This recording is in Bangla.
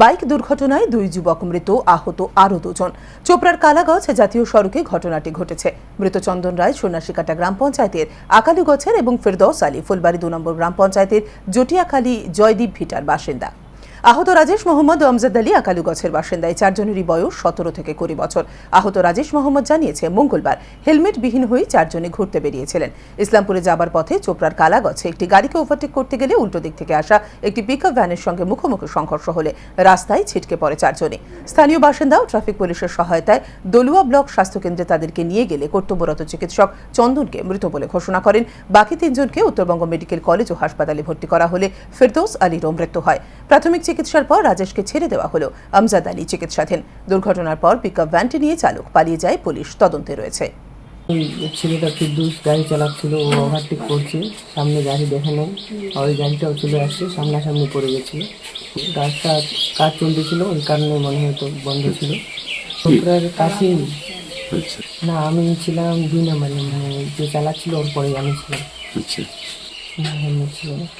বাইক দুর্ঘটনায় দুই যুবক মৃত, আহত আরও দুজন। চোপড়ার কালাগজ জাতীয় সড়কে ঘটনাটি ঘটেছে। মৃত চন্দন রায় সন্ন্যাসিকাটা গ্রাম পঞ্চায়েতের আকালিগছের এবং ফেরদৌস আলী ফুলবাড়ি দু নম্বর গ্রাম পঞ্চায়েতের জটিয়াখালী জয়দীপ ভিটার বাসিন্দা। আহত রাজেশ মোহাম্মদ ও আমজাদ আলী আকালুগছের বাসিন্দা এই চারজনেরই বয়স সতেরো থেকে কুড়ি বছর। আহত রাজেশ মোহাম্মদ জানিয়েছে, মঙ্গলবার হেলমেটবিহীন হয়ে চারজনে ঘুরতে বেরিয়েছিলেন। ইসলামপুরে যাবার পথে চোপড়ার কালাগছে একটি গাড়িকে ওভারটেক করতে গেলে উল্টো দিক থেকে আসা একটি পিকআপ ভ্যানের সঙ্গে মুখোমুখি সংঘর্ষ হলে রাস্তায় ছিটকে পড়ে চারজনে স্থানীয় বাসিন্দা ও ট্রাফিক পুলিশের সহায়তায় দলুয়া ব্লক স্বাস্থ্যকেন্দ্রে তাদেরকে নিয়ে গেলে কর্তব্যরত চিকিৎসক চন্দনকে মৃত বলে ঘোষণা করেন। বাকি তিনজনকে উত্তরবঙ্গ মেডিকেল কলেজ ও হাসপাতালে ভর্তি করা হলে ফেরদৌস আলীরও মৃত্যু হয়। প্রাথমিক চিকিৎসার পর রাজেশকে ছেড়ে দেওয়া হলো। আমজাদ আলী চিকিৎসাধীন। দুর্ঘটনার পর পিকআপ ভ্যানটি নিয়ে চালক পালিয়ে যায় পুলিশ তদন্তে রয়েছে। ছেলেটা ফিরদুস গাড়ি চালাচ্ছিল ও ওভারটেক করছে। সামনে গাড়ি দেখে নেই আর ওই গাড়িটাও চলে আসছে সামনাসামনি পড়ে গেছিল রাস্তা কাজ চলতেছিল ওই কারণে মনে হয়তো বন্ধ ছিল। ছোকরার কাছেই আচ্ছা। না আমি ছিলাম দুই নম্বরে মানে যে চালাচ্ছিল ওর পরে আমি ছিলাম। আচ্ছা। ছিল না